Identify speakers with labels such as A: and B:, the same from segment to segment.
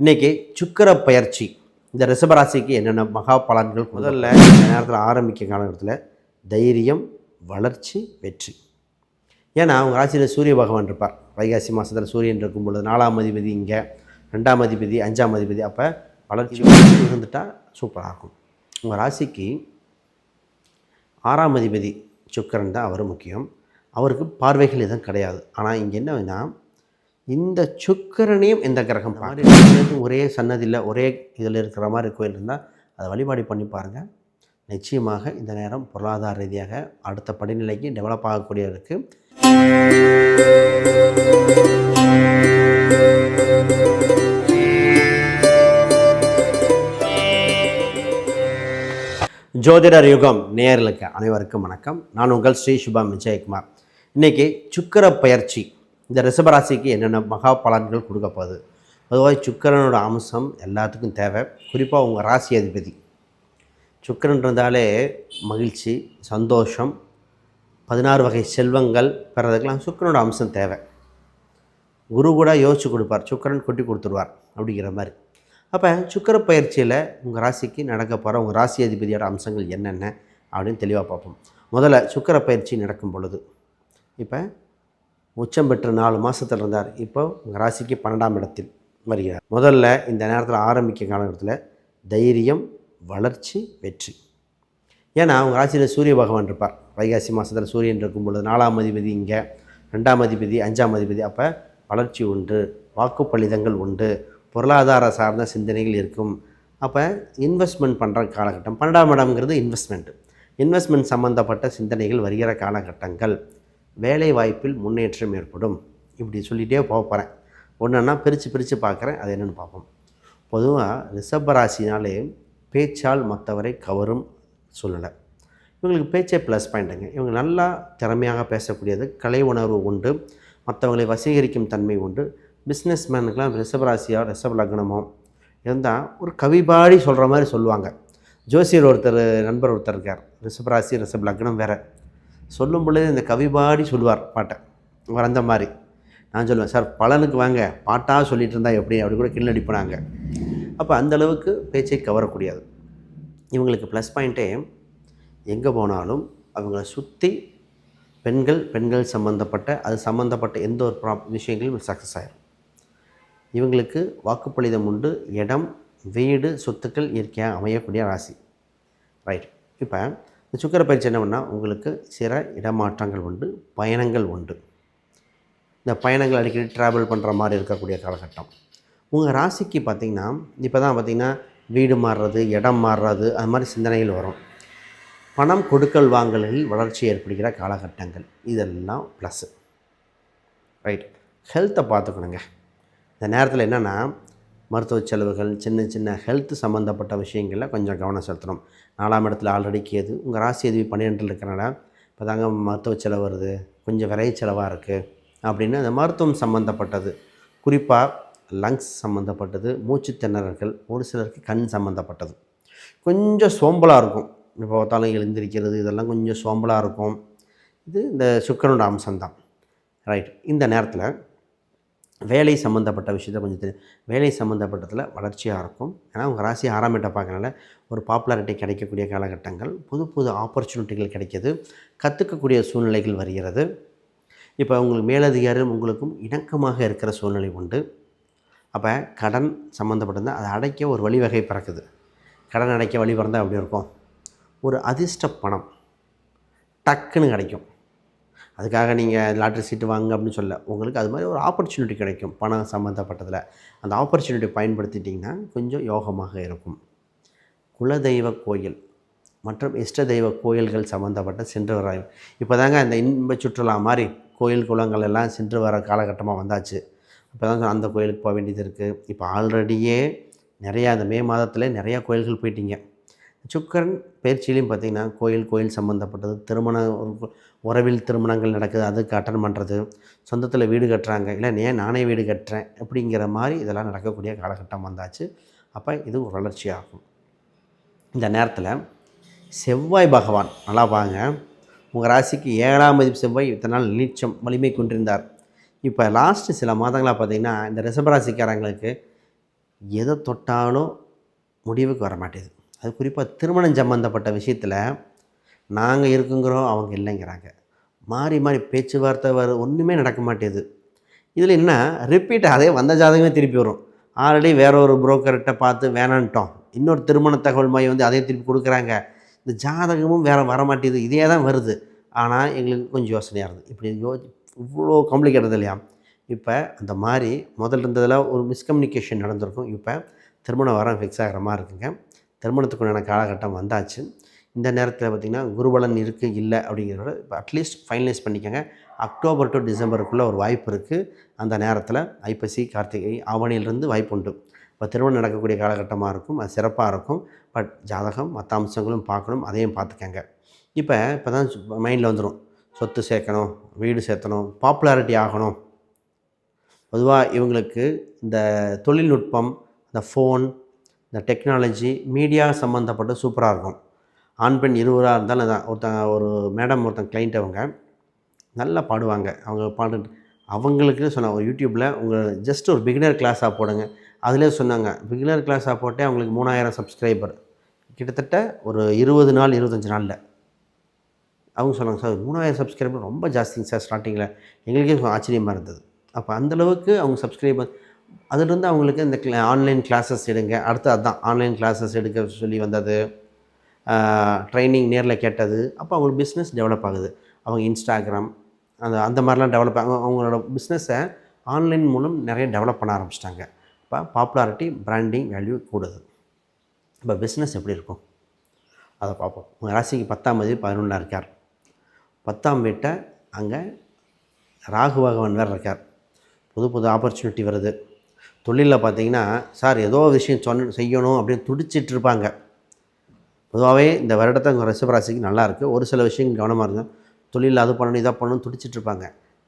A: இன்றைக்கி சுக்கிர பயிற்சி. இந்த ரிஷபராசிக்கு என்னென்ன மகா பலன்கள் முதல்ல இந்த நேரத்தில் ஆரம்பிக்க காலகட்டத்தில் தைரியம் வளர்ச்சி வெற்றி. ஏன்னா அவங்க ராசியில் சூரிய பகவான் இருப்பார். வைகாசி மாதத்தில் சூரியன் இருக்கும் பொழுது நாலாம் அதிபதி இங்கே ரெண்டாம் அதிபதி அஞ்சாம் அதிபதி அப்போ வளர்ச்சி இருந்துட்டால் சூப்பராக இருக்கும் உங்கள் ராசிக்கு ஆறாம் அதிபதி சுக்கிரன் தான் அவர் முக்கியம். அவருக்கு பார்வைகள் எதுவும் கிடையாது. ஆனால் இங்கே என்னன்னா இந்த சுக்கிரனையும் இந்த கிரகம் பார்க்க ஒரே சன்னதியில் ஒரே இதில் இருக்கிற மாதிரி கோயில் இருந்தால் அதை வழிபாடு பண்ணி பாருங்கள் நிச்சயமாக இந்த நேரம் பொருளாதார ரீதியாக அடுத்த படிநிலைக்கு டெவலப் ஆகக்கூடிய ஜோதிடர் யுகம் நேயர்களுக்கு அனைவருக்கும் வணக்கம். நான் உங்கள் ஸ்ரீ சுபம் விஜயகுமார். இன்றைக்கி சுக்கிர பயிற்சி இந்த ரிஷபராசிக்கு என்னென்ன மகா பலன்கள் கொடுக்க போகுது பொதுவாக சுக்கிரனோட அம்சம் எல்லாத்துக்கும் தேவை. குறிப்பாக உங்கள் ராசி அதிபதி. சுக்கரன் இருந்தாலே மகிழ்ச்சி சந்தோஷம். பதினாறு வகை செல்வங்கள் பெறதுக்கெல்லாம் சுக்கரனோட அம்சம் தேவை. குரு கூட யோசிச்சு கொடுப்பார். சுக்கிரன் கொட்டி கொடுத்துருவார் அப்படிங்கிற மாதிரி. அப்போ சுக்கிர பயிற்சியில் உங்கள் ராசிக்கு நடக்க போகிற உங்கள் ராசி அதிபதியோட அம்சங்கள் என்னென்ன அப்படின்னு தெளிவாக பார்ப்போம். முதல்ல சுக்கிர பயிற்சி நடக்கும் பொழுது. இப்போ உச்சம் பெற்று நாலு மாதத்தில் இருந்தார். இப்போ உங்கள் ராசிக்கு பன்னெண்டாம் இடத்தில் வருகிறார். முதல்ல இந்த நேரத்தில் ஆரம்பிக்க காலகட்டத்தில் தைரியம் வளர்ச்சி வெற்றி. ஏன்னா அவங்க ராசியில் சூரிய பகவான் இருப்பார். வைகாசி மாதத்தில் சூரியன் இருக்கும் பொழுது நாலாம் அதிபதி இங்கே ரெண்டாம் அதிபதி அஞ்சாம் அதிபதி அப்போ வளர்ச்சி உண்டு வாக்குப்பளிதங்கள் உண்டு பொருளாதார சார்ந்த சிந்தனைகள் இருக்கும். அப்போ இன்வெஸ்ட்மெண்ட் பண்ணுற காலகட்டம் பன்னெண்டாம் இடம்ங்கிறது இன்வெஸ்ட்மெண்ட் இன்வெஸ்ட்மெண்ட் சம்மந்தப்பட்ட சிந்தனைகள் வருகிற காலகட்டங்கள். வேலை வாய்ப்பில் முன்னேற்றம் ஏற்படும். இப்படி சொல்லிகிட்டே போக போகிறேன் ஒன்றுன்னா பிரித்து பிரித்து பார்க்குறேன். அது என்னென்னு பார்ப்போம். பொதுவாக ரிஷபராசினாலே பேச்சால் மற்றவரை கவரும் சூழ்நிலை. இவங்களுக்கு பேச்சே ப்ளஸ் பாயிண்ட்டுங்க இவங்க நல்லா திறமையாக பேசக்கூடியது கலை உணர்வு உண்டு மற்றவங்களை வசீகரிக்கும் தன்மை உண்டு. பிஸ்னஸ் மேனுக்கெலாம் ரிஷபராசியோ ரிஷப லக்னமோ இருந்தால் ஒரு கவிபாடி சொல்கிற மாதிரி சொல்லுவாங்க. ஜோசியர் ஒருத்தர் நண்பர் ஒருத்தர் இருக்கார். ரிஷபராசி ரிஷப லக்னம் வேறு. சொல்லும் பொழுது இந்த கவிபாடி சொல்லுவார் பாட்டை. அவர் அந்த மாதிரி. நான் சொல்லுவேன் சார் பலனுக்கு வாங்க பாட்டாக சொல்லிட்டு இருந்தால் எப்படி? அப்படி கூட கிள்ளடிப்பினாங்க அப்போ அந்த அளவுக்கு பேச்சை கவரக்கூடியது. இவங்களுக்கு ப்ளஸ் பாயிண்ட்டே எங்கே போனாலும் அவங்கள சுற்றி பெண்கள் பெண்கள் சம்மந்தப்பட்ட அது சம்மந்தப்பட்ட எந்த ஒரு ப்ரா விஷயங்களும் சக்ஸஸ் ஆகிடும் இவங்களுக்கு வாக்குப்பளிதம் உண்டு. இடம் வீடு சொத்துக்கள் இயற்கையாக அமையக்கூடிய ராசி. ரைட் இப்போ இந்த சுக்கர பயிற்சி என்ன பண்ணால் உங்களுக்கு சில இடமாற்றங்கள் உண்டு பயணங்கள் உண்டு. இந்த பயணங்கள் அடிக்கடி ட்ராவல் பண்ணுற மாதிரி இருக்கக்கூடிய காலகட்டம். உங்கள் ராசிக்கு பார்த்திங்கன்னா இப்போ தான் பார்த்திங்கன்னா வீடு மாறுறது இடம் மாறுறது அது மாதிரி சிந்தனைகள் வரும். பணம் கொடுக்கல் வாங்கல்களில் வளர்ச்சி ஏற்படுகிற காலகட்டங்கள். இதெல்லாம் ப்ளஸ்ஸு ரைட் ஹெல்த்தை பார்த்துக்கணுங்க. இந்த நேரத்தில் என்னென்னா மருத்துவ செலவுகள் சின்ன சின்ன ஹெல்த் சம்மந்தப்பட்ட விஷயங்களில் கொஞ்சம் கவனம் செலுத்தணும். நாலாம் இடத்துல ஆல்ரெடி கேது. உங்கள் ராசி எதுவி பன்னிரெண்டில் இருக்கிறனால இப்போ தாங்க மருத்துவ செலவு வருது. கொஞ்சம் விரை செலவாக இருக்குது அப்படின்னு அந்த மருத்துவம் சம்மந்தப்பட்டது குறிப்பாக லங்ஸ் சம்மந்தப்பட்டது மூச்சு திணறல்கள் ஒரு சிலருக்கு கண் சம்மந்தப்பட்டது கொஞ்சம் சோம்பலாக இருக்கும். இப்போ பார்த்தாலும் எழுந்திருக்கிறது இதெல்லாம் கொஞ்சம் சோம்பலாக இருக்கும். இது இந்த சுக்கரனோட அம்சம்தான். ரைட் இந்த நேரத்தில் வேலை சம்மந்தப்பட்ட விஷயத்த கொஞ்சம் தெரியும் வேலை சம்மந்தப்பட்டதில் வளர்ச்சியாக இருக்கும். ஏன்னா உங்கள் ராசி ஆறாம் பார்க்கறனால ஒரு பாப்புலாரிட்டி கிடைக்கக்கூடிய காலகட்டங்கள் புது புது ஆப்பர்ச்சுனிட்டிகள் கிடைக்கிது. கற்றுக்கக்கூடிய சூழ்நிலைகள் வருகிறது. இப்போ உங்களுக்கு மேலதிகாரம் உங்களுக்கும் இணக்கமாக இருக்கிற சூழ்நிலை உண்டு. அப்போ கடன் சம்மந்தப்பட்டிருந்தால் அதை அடைக்க ஒரு வழிவகை பிறக்குது. கடன் அடைக்க வழி பிறந்தால் அப்படி இருக்கும்? ஒரு அதிர்ஷ்ட பணம் டக்குன்னு கிடைக்கும். அதுக்காக நீங்கள் லாட்ரி சீட்டு வாங்க அப்படின்னு சொல்ல உங்களுக்கு அது மாதிரி ஒரு ஆப்பர்ச்சுனிட்டி கிடைக்கும். பணம் சம்மந்தப்பட்டதில் அந்த ஆப்பர்ச்சுனிட்டி பயன்படுத்திட்டிங்கன்னா கொஞ்சம் யோகமாக இருக்கும். குலதெய்வ கோயில் மற்றும் இஷ்ட தெய்வ கோயில்கள் சம்மந்தப்பட்ட சென்று வர இப்போ தாங்க அந்த இன்ப சுற்றுலா மாதிரி கோயில் குளங்கள் எல்லாம் சென்று வர காலகட்டமாக வந்தாச்சு. இப்போ தான் அந்த கோயிலுக்கு போக வேண்டியது இருக்குது இப்போ ஆல்ரெடியே நிறையா அந்த மே மாதத்தில் நிறையா கோயில்கள் போயிட்டீங்க. சுக்கரன் பயிற்சியிலையும் பார்த்திங்கன்னா கோயில் கோயில் சம்மந்தப்பட்டது திருமண உறவில் திருமணங்கள் நடக்குது அதுக்கு அட்டன் பண்ணுறது சொந்தத்தில் வீடு கட்டுறாங்க. இல்லை ஏன் நானே வீடு கட்டுறேன்? அப்படிங்கிற மாதிரி இதெல்லாம் நடக்கக்கூடிய காலகட்டம் வந்தாச்சு. அப்போ இது ஒரு வளர்ச்சி ஆகும் இந்த நேரத்தில் செவ்வாய் பகவான் நல்லா பாருங்க உங்கள் ராசிக்கு ஏழாம் மதிப்பு செவ்வாய் இத்தனை நாள் நீச்சம் வலிமை கொண்டிருந்தார். இப்போ லாஸ்ட்டு சில மாதங்களாக பார்த்தீங்கன்னா இந்த ரிசம்பராசிக்காரங்களுக்கு எதை தொட்டாலும் முடிவுக்கு வர மாட்டேது அது குறிப்பாக திருமணம் சம்மந்தப்பட்ட விஷயத்தில் நாங்கள் இருக்குங்கிறோம் அவங்க இல்லைங்கிறாங்க. மாறி மாறி பேச்சுவார்த்தை வர ஒன்றுமே நடக்க மாட்டேது. இதில் என்ன? ரிப்பீட் அதே வந்த ஜாதகமே திருப்பி வரும். ஆல்ரெடி வேற ஒரு புரோக்கர்கிட்ட பார்த்து வேணான்ட்டோம். இன்னொரு திருமண தகவல் மையம் வந்து அதே திருப்பி கொடுக்குறாங்க. இந்த ஜாதகமும் வேறு வரமாட்டேது இதே தான் வருது. ஆனால் எங்களுக்கு கொஞ்சம் யோசனையாக இருந்தது. இப்படி யோ இவ்வளோ காம்ப்ளிகேட்டது இல்லையா? இப்போ அந்த மாதிரி முதல்ல இருந்ததில் ஒரு மிஸ்கம்யூனிகேஷன் நடந்திருக்கும். இப்போ திருமணம் வரம் ஃபிக்ஸ் ஆகிற மாதிரி இருக்குங்க. திருமணத்துக்குண்டான காலகட்டம் வந்தாச்சு. இந்த நேரத்தில் பார்த்திங்கன்னா குருபலன் இருக்குது இல்லை அப்படிங்கிறத இப்போ அட்லீஸ்ட் ஃபைனலைஸ் பண்ணிக்கோங்க. அக்டோபர் டு டிசம்பருக்குள்ளே ஒரு வாய்ப்பு இருக்குது அந்த நேரத்தில் ஐப்பசி கார்த்திகை ஆவணியிலிருந்து வாய்ப்பு உண்டு இப்போ திருமணம் நடக்கக்கூடிய காலகட்டமாக இருக்கும். அது சிறப்பாக இருக்கும். பட் ஜாதகம் மற்ற அம்சங்களும் பார்க்கணும் அதையும் பார்த்துக்கங்க இப்போ இப்போ தான் மைண்டில் வந்துடும் சொத்து சேர்க்கணும் வீடு சேர்த்தணும் பாப்புலாரிட்டி ஆகணும். பொதுவாக இவங்களுக்கு இந்த தொழில்நுட்பம் இந்த ஃபோன் இந்த டெக்னாலஜி மீடியா சம்மந்தப்பட்ட சூப்பராக இருக்கும். ஆண் பெண் இருவராக இருந்தாலும் அதான் ஒருத்தங்க ஒரு மேடம் ஒருத்தன் கிளைண்ட் அவங்க நல்லா பாடுவாங்க. அவங்க பாடு அவங்களுக்கு சொன்னாங்க யூடியூப்பில் உங்கள் ஜஸ்ட் ஒரு பிகினர் கிளாஸாக போடுங்க. அதிலே சொன்னாங்க பிகினர் கிளாஸாக போட்டே அவங்களுக்கு மூணாயிரம் சப்ஸ்கிரைபர் கிட்டத்தட்ட ஒரு இருபது நாள் இருபத்தஞ்சி நாளில். அவங்க சொன்னாங்க சார் மூணாயிரம் சப்ஸ்கிரைபர் ரொம்ப ஜாஸ்திங்க சார் ஸ்டார்டிங்கில் எங்களுக்கே ஆச்சரியமாக இருந்தது. அப்போ அந்தளவுக்கு அவங்க சப்ஸ்கிரைபர் அதிலிருந்து அவங்களுக்கு இந்த கிளா ஆன்லைன் கிளாஸஸ் எடுங்க. அடுத்து அதுதான் ஆன்லைன் கிளாஸஸ் எடுக்க சொல்லி வந்தது. ட்ரைனிங் நேரில் கேட்டது. அப்போ அவங்களுக்கு பிஸ்னஸ் டெவலப் ஆகுது. அவங்க இன்ஸ்டாகிராம் அந்த அந்த மாதிரிலாம் டெவலப் ஆகும் அவங்களோட பிஸ்னஸை ஆன்லைன் மூலம் நிறைய டெவலப் பண்ண ஆரம்பிச்சிட்டாங்க. இப்போ பாப்புலாரிட்டி பிராண்டிங் வேல்யூ கூடுது. இப்போ பிஸ்னஸ் எப்படி இருக்கும்? அதை பார்ப்போம். உங்கள் ராசிக்கு பத்தாம் தேதி பதினொன்றாக இருக்கார். பத்தாம் வீட்டை அங்கே ராகு பகவான் வேறு இருக்கார். புது புது ஆப்பர்ச்சுனிட்டி வருது. தொழிலில் பார்த்தீங்கன்னா சார் ஏதோ விஷயம் சொன்ன செய்யணும் அப்படின்னு துடிச்சிட்டு இருப்பாங்க பொதுவாகவே இந்த வருடத்தை உங்கள் ரிஷபராசிக்கு நல்லா ஒரு சில விஷயங்கள் கவனமாக இருங்க. தொழில் அது பண்ணணும் இதை பண்ணணும் துடிச்சிட்டு இருப்பாங்க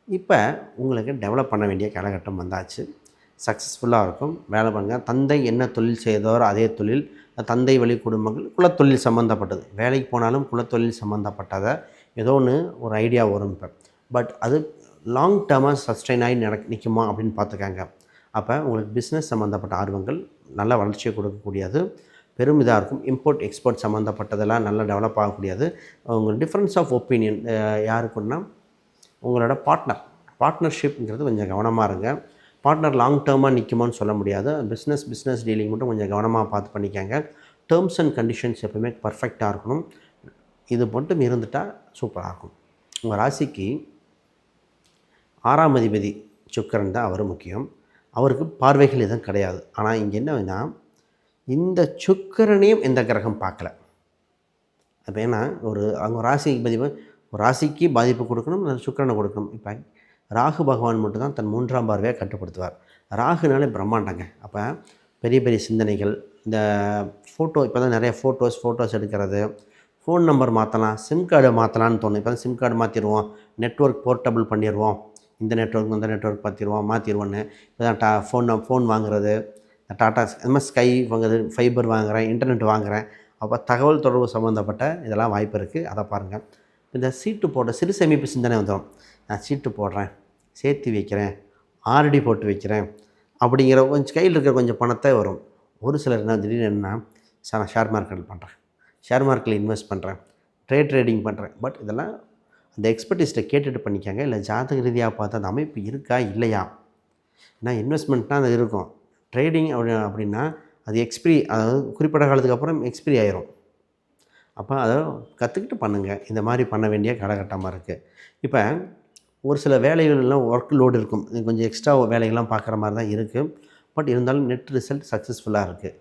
A: இப்போ உங்களுக்கு டெவலப் பண்ண வேண்டிய காலகட்டம் வந்தாச்சு. சக்ஸஸ்ஃபுல்லாக இருக்கும். வேலை பண்ணுங்க தந்தை என்ன தொழில் செய்தோரோ அதே தொழில். தந்தை வழி குடும்பங்கள் குலத்தொழில் சம்மந்தப்பட்டது வேலைக்கு போனாலும் குலத்தொழில் சம்மந்தப்பட்டதை ஏதோ ஒன்று ஒரு ஐடியா வரும் இப்போ. பட் அது லாங் டேர்மாக சஸ்டைன் ஆகி நட நிற்குமா அப்படின்னு பார்த்துக்காங்க. அப்போ உங்களுக்கு பிஸ்னஸ் சம்மந்தப்பட்ட ஆர்வங்கள் நல்ல வளர்ச்சியை கொடுக்கக்கூடியது. பெரும் இதாக இருக்கும். இம்போர்ட் எக்ஸ்போர்ட் சம்மந்தப்பட்டதெல்லாம் நல்லா டெவலப் ஆகக்கூடியது. உங்கள் டிஃப்ரென்ஸ் ஆஃப் ஒப்பீனியன் யாருக்குன்னா உங்களோட பார்ட்னர் பார்ட்னர்ஷிப்ங்கிறது கொஞ்சம் கவனமாக இருங்க. பார்ட்னர் லாங் டேர்மாக நிற்குமான்னு சொல்ல முடியாது. பிஸ்னஸ் பிஸ்னஸ் டீலிங் மட்டும் கொஞ்சம் கவனமாக பார்த்து பண்ணிக்கங்க. டேர்ம்ஸ் அண்ட் கண்டிஷன்ஸ் எப்பவுமே பர்ஃபெக்டாக இருக்கணும். இது மட்டும் இருந்துட்டால் சூப்பராக இருக்கும். உங்கள் ராசிக்கு ஆறாம் அதிபதி சுக்கரன் தான் அவர் முக்கியம். அவருக்கு பார்வைகள் எதுவும் கிடையாது. ஆனால் இங்கே என்னன்னா இந்த சுக்கரனையும் எந்த கிரகம் பார்க்கல. அப்போ ஏன்னா ஒரு அவங்க ராசிக்கு பதிவு ஒரு ராசிக்கு பாதிப்பு கொடுக்கணும் அந்த சுக்கரனை கொடுக்கணும். இப்போ ராகு பகவான் மட்டும்தான் தன் மூன்றாம் பார்வையாக கட்டுப்படுத்துவார். ராகுனாலே பிரம்மாண்டங்க. அப்போ பெரிய பெரிய சிந்தனைகள் இந்த ஃபோட்டோ இப்போ தான் நிறைய ஃபோட்டோஸ் ஃபோட்டோஸ் எடுக்கிறது. ஃபோன் நம்பர் மாற்றலாம் சிம் கார்டு மாற்றலான்னு தோணும். இப்போ சிம் கார்டு மாற்றிடுவோம் நெட்ஒர்க் போர்ட்டபிள் பண்ணிடுவோம். இந்த நெட்ஒர்க் இந்த நெட்ஒர்க் பார்த்திருவோம் மாற்றிடுவோன்னு இப்போ தான் டா ஃபோன் ஃபோன் வாங்குறது டாட்டா இந்த மாதிரி ஸ்கை வாங்குறது ஃபைபர் வாங்குகிறேன் இன்டர்நெட் வாங்குகிறேன் அப்போ தகவல் தொடர்பு சம்மந்தப்பட்ட இதெல்லாம் வாய்ப்பு இருக்குது அதை பாருங்கள் இந்த சீட்டு போட சிறு சேமிப்பு சிந்தனை வந்துடும். நான் சீட்டு போடுறேன் சேர்த்து வைக்கிறேன் ஆர்டி போட்டு வைக்கிறேன் அப்படிங்கிற கொஞ்சம் கையில் இருக்கிற கொஞ்சம் பணத்தை வரும். ஒரு சிலர் என்ன திடீர்னு என்ன சார் நான் ஷேர் மார்க்கெட்டில் பண்ணுறேன் ஷேர் மார்க்கெட்டில் இன்வெஸ்ட் பண்ணுறேன் ட்ரேட் ட்ரேடிங் பண்ணுறேன் பட் இதெல்லாம் அந்த எக்ஸ்பர்டிஸ்ட்டை கேட்டுட்டு பண்ணிக்காங்க. இல்லை ஜாதக ரீதியாக பார்த்தா அந்த அமைப்பு இருக்கா? இல்லையா? ஏன்னா இன்வெஸ்ட்மெண்ட்னால் அது இருக்கும். ட்ரேடிங் அப்படி அப்படின்னா அது எக்ஸ்பிரி அதாவது குறிப்பிட்ட காலத்துக்கு அப்புறம் எக்ஸ்பிரி ஆயிரும். அப்போ அதை கற்றுக்கிட்டு பண்ணுங்கள் இந்த மாதிரி பண்ண வேண்டிய காலகட்டமாக இருக்குது இப்போ ஒரு சில வேலைகள்லாம் ஒர்க் லோடு இருக்கும். இது கொஞ்சம் எக்ஸ்ட்ரா வேலைகள்லாம் பார்க்குற மாதிரி தான் இருக்குது பட் இருந்தாலும் நெட் ரிசல்ட் சக்ஸஸ்ஃபுல்லாக இருக்குது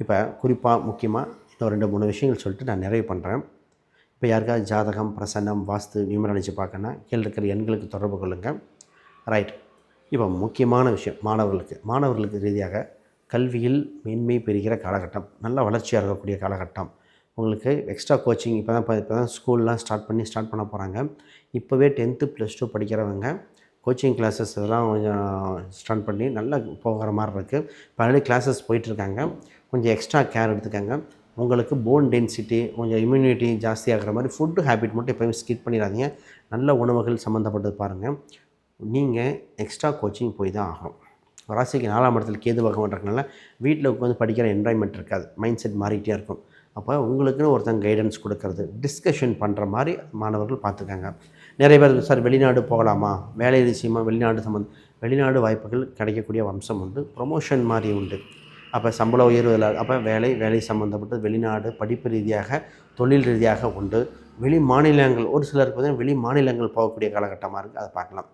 A: இப்போ குறிப்பாக முக்கியமாக இன்னும் ரெண்டு மூணு விஷயங்கள் சொல்லிட்டு நான் நிறைவு பண்ணுறேன் இப்போ யாருக்காவது ஜாதகம் பிரசன்னம் வாஸ்து நியூமராலஜி பார்க்கணுன்னா கீழே இருக்கிற எண்களுக்கு தொடர்பு கொள்ளுங்கள் ரைட் இப்போ முக்கியமான விஷயம் மாணவர்களுக்கு. மாணவர்களுக்கு ரீதியாக கல்வியில் மேன்மை பெறுகிற காலகட்டம் நல்ல வளர்ச்சியாக இருக்கக்கூடிய காலகட்டம். உங்களுக்கு எக்ஸ்ட்ரா கோச்சிங் இப்போ தான் இப்போ தான் ஸ்கூல்லாம் ஸ்டார்ட் பண்ணி ஸ்டார்ட் பண்ண போகிறாங்க இப்போவே டென்த்து ப்ளஸ் டூ படிக்கிறவங்க கோச்சிங் கிளாஸஸ் இதெல்லாம் கொஞ்சம் ஸ்டார்ட் பண்ணி நல்லா போகிற மாதிரி இருக்குது இப்போ ஆல்ரெடி கிளாஸஸ் போயிட்டுருக்காங்க கொஞ்சம் எக்ஸ்ட்ரா கேர் எடுத்துக்கோங்க. உங்களுக்கு போன் டென்சிட்டி கொஞ்சம் இம்யூனிட்டி ஜாஸ்தியாகிற மாதிரி ஃபுட்டு ஹேபிட் மட்டும் எப்போயுமே ஸ்கிப் பண்ணிடாதீங்க. நல்ல உணவுகள் சம்மந்தப்பட்டது பாருங்கள் நீங்கள் எக்ஸ்ட்ரா கோச்சிங் போய் தான் ஆகும் ராசிக்கு நாலாம் இடத்துல கேது பகவான் இருக்கனால வீட்டில் உட்காந்து படிக்கிற என்வாய்மெண்ட் இருக்காது. மைண்ட் செட் மாறிக்கிட்டே இருக்கும். அப்போ உங்களுக்குன்னு ஒருத்தங்க கைடன்ஸ் கொடுக்கறது டிஸ்கஷன் பண்ணுற மாதிரி மாணவர்கள் பார்த்துக்காங்க. நிறைய பேர் சார் வெளிநாடு போகலாமா? வேலை விஷயமா வெளிநாடு சம்மந்தம் வெளிநாடு வாய்ப்புகள் கிடைக்கக்கூடிய வம்சம் உண்டு. ப்ரொமோஷன் மாதிரி உண்டு. அப்போ சம்பள உயர்வு அப்போ வேலை வேலை சம்மந்தப்பட்டது வெளிநாடு படிப்பு ரீதியாக தொழில் ரீதியாக உண்டு. வெளி மாநிலங்கள் ஒரு சிலருக்கு பார்த்தீங்கன்னா வெளி மாநிலங்கள் போகக்கூடிய காலகட்டமாக இருக்குது அதை பார்க்கலாம்.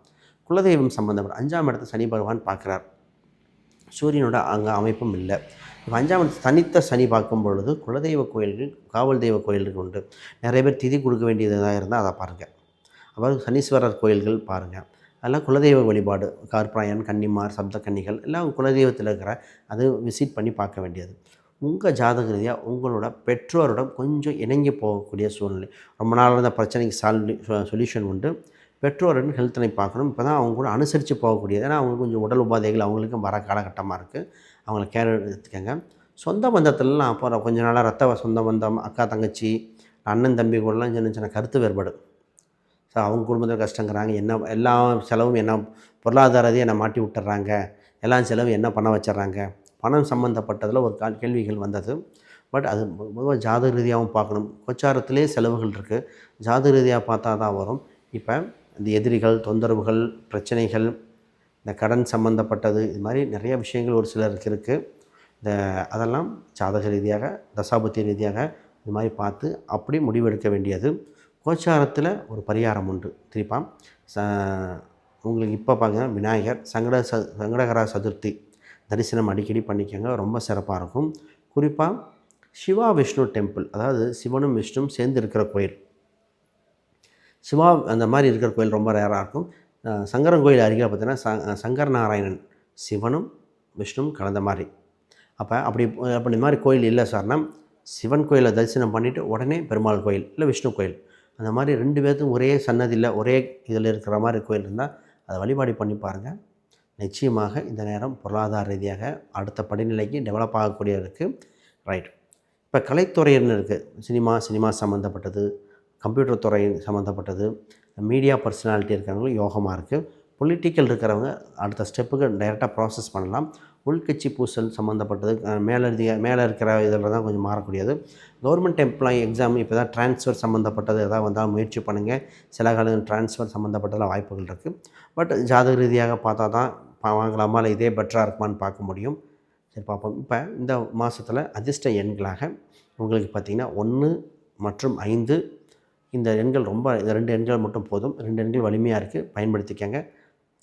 A: குலதெய்வம் சம்மந்தப்பட்ட அஞ்சாம் இடத்தை சனி பகவான் பார்க்குறார். சூரியனோட அங்கே அமைப்பும் இல்லை. இப்போ அஞ்சாம் இடத்து தனித்த சனி பார்க்கும் பொழுது குலதெய்வ கோயில்கள் காவல் தெய்வ கோயில்கள் உண்டு. நிறைய பேர் திதி கொடுக்க வேண்டியதாக இருந்தால் அதை பாருங்கள் அப்புறம் சனீஸ்வரர் கோயில்கள் பாருங்கள் அதெல்லாம் குலதெய்வ வழிபாடு கார்பிராயன் கன்னிமார் சப்த கன்னிகள் எல்லாம் குலதெய்வத்தில் இருக்கிற அது விசிட் பண்ணி பார்க்க வேண்டியது. உங்கள் ஜாதக ரீதியாக உங்களோட பெற்றோரிடம் கொஞ்சம் இணங்கி போகக்கூடிய சூழ்நிலை. ரொம்ப நாள் இருந்த பிரச்சனைக்கு சால்வ் சொல்யூஷன் உண்டு. பெற்றோரின் ஹெல்த்தனை பார்க்கணும். இப்போ தான் அவங்க கூட அனுசரித்து போகக்கூடியது. ஏன்னா அவங்க கொஞ்சம் உடல் உபாதைகள் அவங்களுக்கும் வர காலகட்டமாக இருக்குது அவங்கள கேர் எடுத்துக்கங்க. சொந்த பந்தத்துலலாம் அப்புறம் கொஞ்ச நாளாக ரத்த சொந்த பந்தம் அக்கா தங்கச்சி அண்ணன் தம்பி கூடலாம் சின்ன சின்ன கருத்து வேறுபாடு. ஸோ அவங்க குடும்பத்தில் கஷ்டங்கிறாங்க என்ன எல்லா செலவும் என்ன பொருளாதாரத்தையும் என்னை மாட்டி விட்டுறாங்க எல்லா செலவும் என்ன பண்ண வச்சிடுறாங்க பணம் சம்மந்தப்பட்டதில் ஒரு கேள்விகள் வந்தது. பட் அது பொதுவாக ஜாதக ரீதியாகவும் பார்க்கணும். கோச்சாரத்திலே செலவுகள் இருக்குது ஜாதக ரீதியாக பார்த்தா தான் வரும். இப்போ இந்த எதிரிகள் தொந்தரவுகள் பிரச்சனைகள் இந்த கடன் சம்மந்தப்பட்டது இது மாதிரி நிறைய விஷயங்கள் ஒரு சிலருக்கு இருக்குது இந்த அதெல்லாம் ஜாதக ரீதியாக தசாபுத்தி ரீதியாக இது மாதிரி பார்த்து அப்படி முடிவெடுக்க வேண்டியது. கோச்சாரத்தில் ஒரு பரிகாரம் உண்டு. திருப்பா ச உங்களுக்கு இப்போ பார்த்தீங்கன்னா விநாயகர் சங்கட ச சங்கடகரா சதுர்த்தி. தரிசனம் அடிக்கடி பண்ணிக்கோங்க ரொம்ப சிறப்பாக இருக்கும். குறிப்பாக சிவா விஷ்ணு டெம்பிள் அதாவது சிவனும் விஷ்ணுவும் சேர்ந்து இருக்கிற கோயில். சிவா அந்த மாதிரி இருக்கிற கோயில் ரொம்ப ரேராக இருக்கும். சங்கரன் கோயில் அருகில் பார்த்தீங்கன்னா ச சங்கர நாராயணன் சிவனும் விஷ்ணுவும் கலந்த மாதிரி. அப்போ அப்படி அப்படி மாதிரி கோயில் இல்லை சார்னா சிவன் கோயிலை தரிசனம் பண்ணிவிட்டு உடனே பெருமாள் கோயில் இல்லை விஷ்ணு கோயில். அந்த மாதிரி ரெண்டு பேர்த்தும் ஒரே சன்னதியில் ஒரே இதில் இருக்கிற மாதிரி கோயில் இருந்தால் அதை வழிபாடு பண்ணி பாருங்கள் நிச்சயமாக இந்த நேரம் பொருளாதார ரீதியாக அடுத்த படிநிலைக்கு டெவலப் ஆகக்கூடிய இருக்குது ரைட் இப்போ கலைத்துறைன்னு இருக்குது சினிமா சினிமா சம்மந்தப்பட்டது கம்ப்யூட்டர் துறை சம்மந்தப்பட்டது மீடியா பர்சனாலிட்டி இருக்கிறவங்களும் யோகமாக இருக்குது பொலிட்டிக்கல் இருக்கிறவங்க அடுத்த ஸ்டெப்புக்கு டைரெக்டாக ப்ராசஸ் பண்ணலாம். உள்கட்சி பூசல் சம்மந்தப்பட்டது மேலதிக மேலே மேலே இருக்கிற இதில் தான் கொஞ்சம் மாறக்கூடியது. கவர்மெண்ட் எம்ப்ளாயி எக்ஸாம் இப்போ தான் ட்ரான்ஸ்ஃபர் சம்மந்தப்பட்டது எதாவது வந்தால் முயற்சி பண்ணுங்கள் சில காலம் ட்ரான்ஸ்ஃபர் சம்மந்தப்பட்டதில் வாய்ப்புகள் இருக்குது பட் ஜாதக ரீதியாக பார்த்தா தான் வாங்கலாமா இல்லை இதே பெட்டராக இருக்குமான்னு பார்க்க முடியும். சரி பார்ப்போம். இப்போ இந்த மாதத்தில் அதிர்ஷ்ட எண்களாக உங்களுக்கு பார்த்திங்கன்னா ஒன்று மற்றும் ஐந்து. இந்த எண்கள் ரொம்ப இந்த ரெண்டு எண்கள் மட்டும் போதும். ரெண்டு எண்கள் வலிமையாக இருக்குது பயன்படுத்திக்கங்க.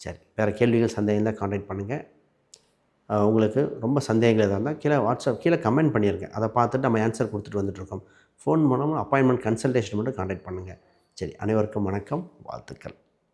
A: சரி வேறு கேள்விகள் சந்தேகம் தான் கான்டாக்ட் பண்ணுங்கள் உங்களுக்கு ரொம்ப சந்தேகங்கள் எதாக இருந்தால் கீழே வாட்ஸ்அப் கீழே கமெண்ட் பண்ணியிருக்கேன் அதை பார்த்துட்டு நம்ம ஆன்சர் கொடுத்துட்டு வந்துட்டுருக்கோம். ஃபோன் மூலமாக அப்பாயின்மெண்ட் கன்சல்டேஷன் மட்டும் காண்டாக்ட் பண்ணுங்கள் சரி அனைவருக்கும் வணக்கம். வாழ்த்துக்கள்.